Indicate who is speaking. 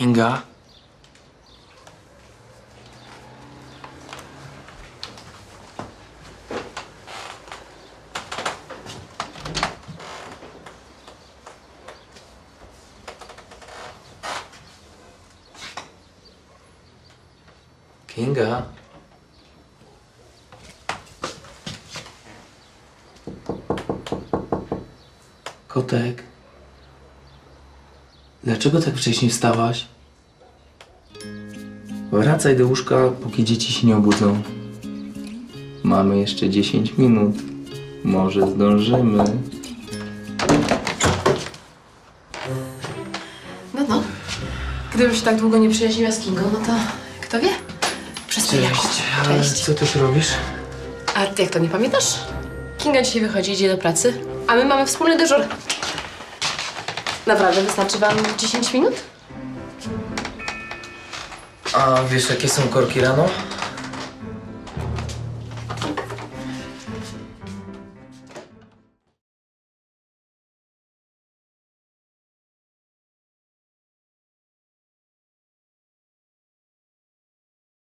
Speaker 1: Kinga? Kinga? Kotek? Dlaczego tak wcześnie wstałaś? Wracaj do łóżka, póki dzieci się nie obudzą. Mamy jeszcze 10 minut. Może zdążymy.
Speaker 2: No, no. Gdybym się tak długo nie przyjaźniła z Kingą, no to kto wie? Przez Jakub.
Speaker 1: Ale
Speaker 2: Cześć.
Speaker 1: co ty tu robisz?
Speaker 2: A ty jak to nie pamiętasz? Kinga dzisiaj wychodzi, idzie do pracy, a my mamy wspólny dyżur. Naprawdę wystarczy wam 10 minut?
Speaker 1: A wiesz jakie są korki rano?